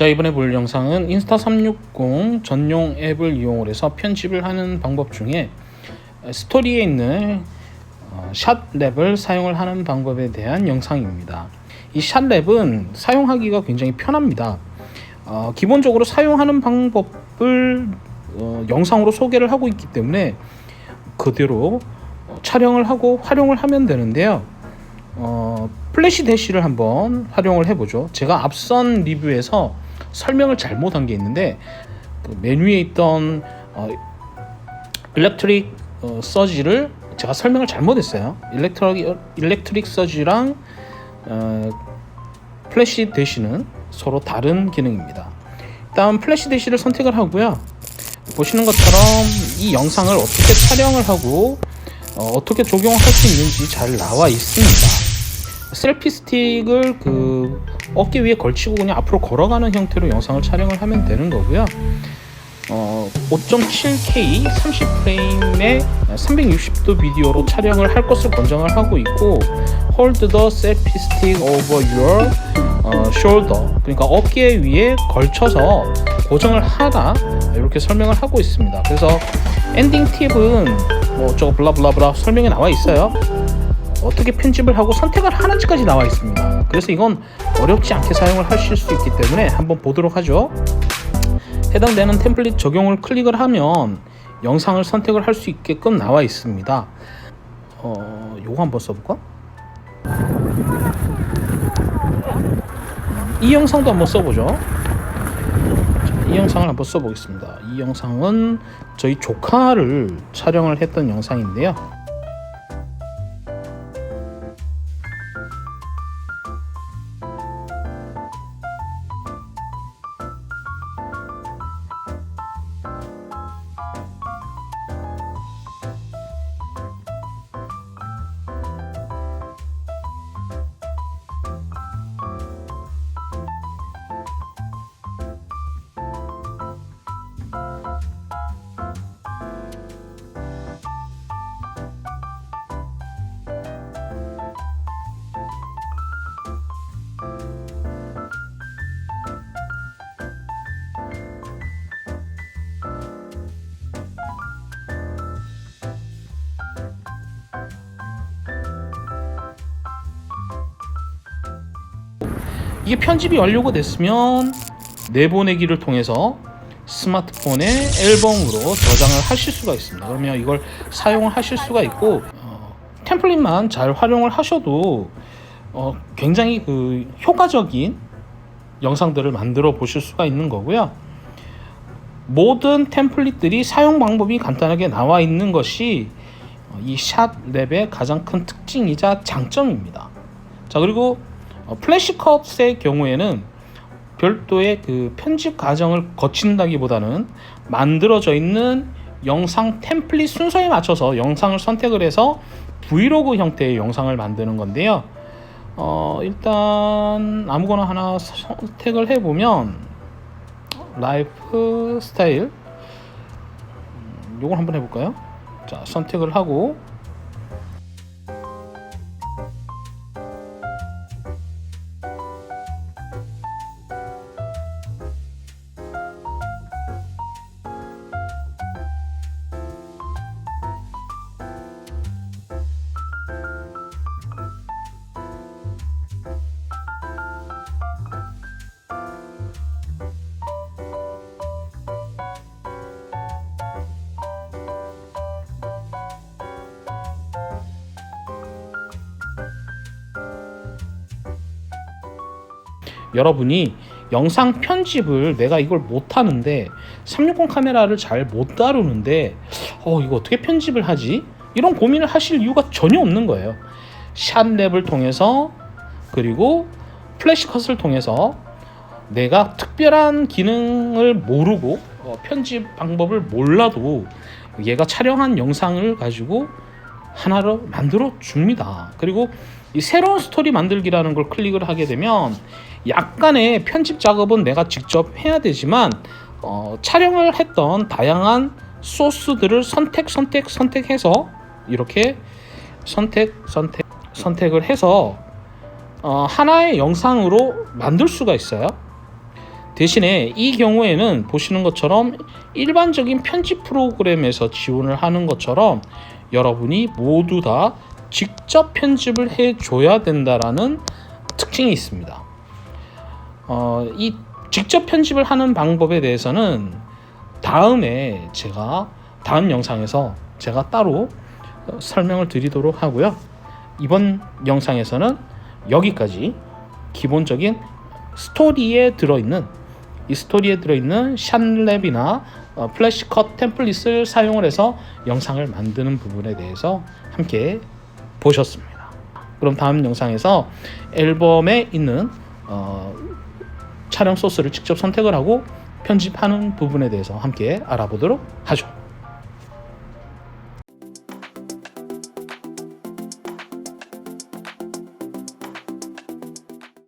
자 이번에 볼 영상은 인스타 360 전용 앱을 이용을 해서 편집을 하는 방법 중에 스토리에 있는 어, 샷랩을 사용을 하는 방법에 대한 영상입니다. 이 샷랩은 사용하기가 굉장히 편합니다. 어, 기본적으로 사용하는 방법을 어, 영상으로 소개를 하고 있기 때문에 그대로 어, 촬영을 하고 활용을 하면 되는데요. 어, 플래시 대시를 한번 활용을 해보죠. 제가 앞선 리뷰에서 설명을 잘못한 게 있는데 그 메뉴에 있던 어, 일렉트릭 어, 서지를 제가 설명을 잘못했어요. 일렉트릭 일렉트릭 서지랑 어, 플래시 대시는 서로 다른 기능입니다. 일단 플래시 대시를 선택을 하고요. 보시는 것처럼 이 영상을 어떻게 촬영을 하고 어, 떻게 적용할 수 있는지 잘 나와 있습니다. 셀피 스틱을 그 어깨 위에 걸치고 그냥 앞으로 걸어가는 형태로 영상을 촬영을 하면 되는 거고요. 어, 5.7K 30프레임의 360도 비디오로 촬영을 할 것을 권장을 하고 있고 Hold the selfie stick over your 어, shoulder 그러니까 어깨 위에 걸쳐서 고정을 하다 이렇게 설명을 하고 있습니다. 그래서 엔딩 팁은 뭐 저거 블라블라블라 설명에 나와 있어요. 어떻게 편집을 하고 선택을 하는지까지 나와 있습니다. 그래서 이건 어렵지 않게 사용을 하실 수 있기 때문에 한번 보도록 하죠. 해당되는 템플릿 적용을 클릭을 하면 영상을 선택을 할 수 있게끔 나와 있습니다. 어, 요거 한번 써볼까? 이 영상도 한번 써보죠. 자, 이 영상을 한번 써보겠습니다. 이 영상은 저희 조카를 촬영을 했던 영상인데요. 이게 편집이 완료가 됐으면 내보내기를 통해서 스마트폰에 앨범으로 저장을 하실 수가 있습니다. 그러면 이걸 사용을 하실 수가 있고 어, 템플릿만 잘 활용을 하셔도 어, 굉장히 그 효과적인 영상들을 만들어 보실 수가 있는 거고요. 모든 템플릿들이 사용 방법이 간단하게 나와 있는 것이 어, 이 샷랩의 가장 큰 특징이자 장점입니다. 자 그리고 어, 플래시컷의 경우에는 별도의 그 편집 과정을 거친다기보다는 만들어져 있는 영상 템플릿 순서에 맞춰서 영상을 선택을 해서 브이로그 형태의 영상을 만드는 건데요. 어, 일단 아무거나 하나 선택을 해보면 라이프 스타일 음, 요걸 한번 해볼까요? 자 선택을 하고 여러분이 영상 편집을 내가 이걸 못 하는데 360 카메라를 잘 못 다루는데 어 이거 어떻게 편집을 하지? 이런 고민을 하실 이유가 전혀 없는 거예요. 샷랩을 통해서 그리고 플래시컷을 통해서 내가 특별한 기능을 모르고 어, 편집 방법을 몰라도 얘가 촬영한 영상을 가지고 하나로 만들어 줍니다. 그리고 이 새로운 스토리 만들기라는 걸 클릭을 하게 되면 약간의 편집 작업은 내가 직접 해야 되지만 어, 촬영을 했던 다양한 소스들을 선택 선택 선택해서 이렇게 선택 선택 선택을 해서 어, 하나의 영상으로 만들 수가 있어요. 대신에 이 경우에는 보시는 것처럼 일반적인 편집 프로그램에서 지원을 하는 것처럼 여러분이 모두 다 직접 편집을 해줘야 된다라는 특징이 있습니다. 어, 이 직접 편집을 하는 방법에 대해서는 다음에 제가 다음 영상에서 제가 따로 어, 설명을 드리도록 하고요. 이번 영상에서는 여기까지 기본적인 스토리에 들어있는 이 스토리에 들어있는 샷랩이나 어, 플래시컷 템플릿을 사용을 해서 영상을 만드는 부분에 대해서 함께 보셨습니다. 그럼 다음 영상에서 앨범에 있는 어, 촬영 소스를 직접 선택을 하고 편집하는 부분에 대해서 함께 알아보도록 하죠.